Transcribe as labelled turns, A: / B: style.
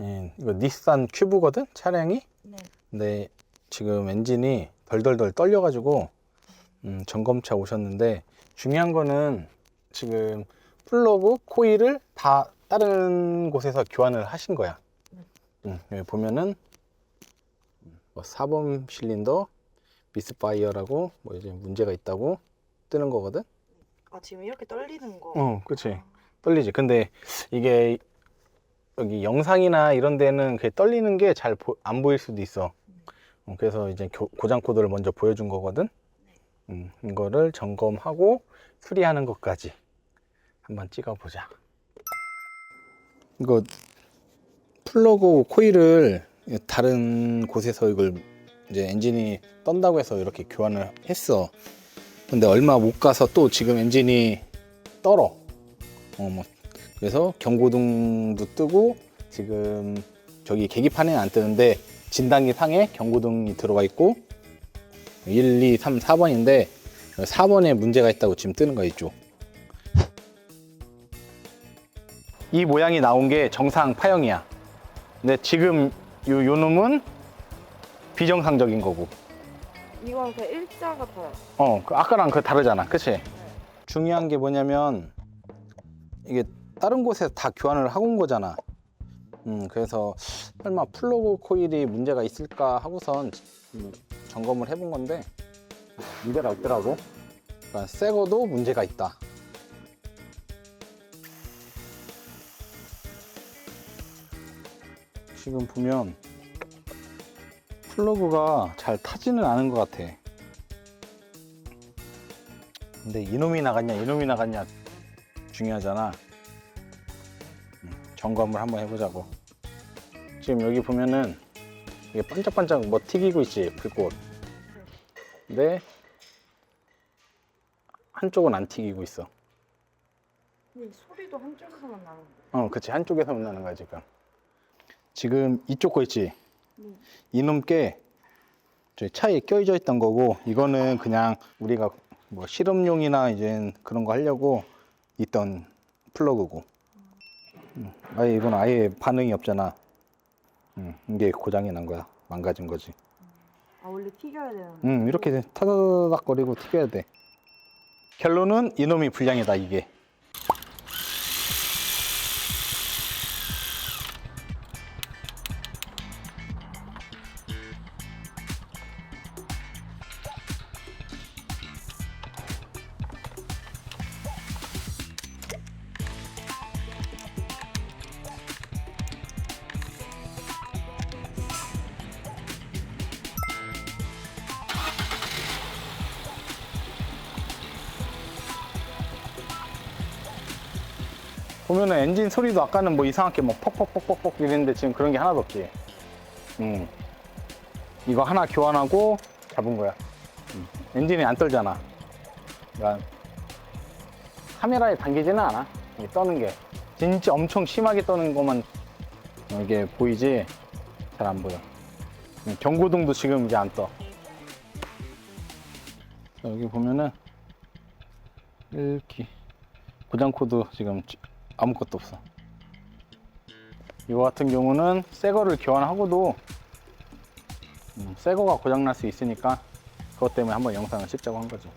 A: 예, 이거 닛산 큐브거든 차량이.
B: 네.
A: 근데 지금 엔진이 덜덜덜 떨려가지고 음, 점검차 오셨는데 중요한 거는 지금 플러그 코일을 다 다른 곳에서 교환을 하신 거야. 음, 여기 보면은 뭐 4번 실린더 미스파이어라고 뭐 이제 문제가 있다고 뜨는 거거든.
B: 아 지금 이렇게 떨리는 거.
A: 어, 그치. 떨리지. 근데 이게 여기 영상이나 이런 데는 그게 떨리는 게 잘 안 보일 수도 있어. 어, 그래서 이제 교- 고장 코드를 먼저 보여준 거거든. 음, 이거를 점검하고 수리하는 것까지 한번 찍어보자. 이거 플러그 코일을 다른 곳에서 이걸 이제 엔진이 떤다고 해서 이렇게 교환을 했어. 근데 얼마 못 가서 또 지금 엔진이 떨어. 어, 뭐. 그래서 경고등도 뜨고 지금 저기 계기판에는 안 뜨는데 진단기 상에 경고등이 들어와 있고 1, 2, 3, 4번인데 4번에 문제가 있다고 지금 뜨는 거 있죠. 이 모양이 나온 게 정상 파형이야. 근데 지금 요, 요 놈은 비정상적인 거고.
B: 이건 그냥 일자 같아요.
A: 어, 그 아까랑 그 다르잖아. 그치? 중요한 게 뭐냐면, 이게 다른 곳에서 다 교환을 하고 온 거잖아. 음, 그래서 설마 플러그 코일이 문제가 있을까 하고선 음, 점검을 해본 건데, 문제가 있더라고. 그러니까 새 거도 문제가 있다. 지금 보면 플러그가 잘 타지는 않은 것 같아. 근데 이놈이 나갔냐 이놈이 나갔냐 중요하잖아 음, 점검을 한번 해보자고. 지금 여기 보면은 이게 반짝반짝 뭐 튀기고 있지 불꽃. 근데 한쪽은 안 튀기고 있어.
B: 소리도 한쪽에서만 나는 거.
A: 어 그치. 한쪽에서만 나는 거야 지금. 지금 이쪽 거 있지?
B: 네.
A: 이놈 게 차에 껴져 있던 거고 이거는 그냥 우리가 뭐 실험용이나 이제 그런 거 하려고 있던 플러그고. 음, 아예 이건 아예 반응이 없잖아. 음, 이게 고장이 난 거야. 망가진 거지.
B: 아 원래 튀겨야 되는.
A: 음, 이렇게 타다닥 거리고 튀겨야 돼. 결론은 이놈이 불량이다 이게 보면은 엔진 소리도 아까는 뭐 이상하게 뭐 퍽퍽퍽퍽퍽 이랬는데 지금 그런 게 하나도 없지. 음. 이거 하나 교환하고 잡은 거야. 음. 엔진이 안 떨잖아. 그러니까 카메라에 담기지는 않아. 이게 떠는 게. 진짜 엄청 심하게 떠는 것만 이게 보이지 잘 안 보여. 음, 경고등도 지금 이제 안 떠. 자, 여기 보면은 이렇게 고장 코드 지금 아무것도 없어. 이거 같은 경우는 새 거를 교환하고도 음, 새 거가 고장 날 수 있으니까 그것 때문에 한번 영상을 찍자고 한 거지.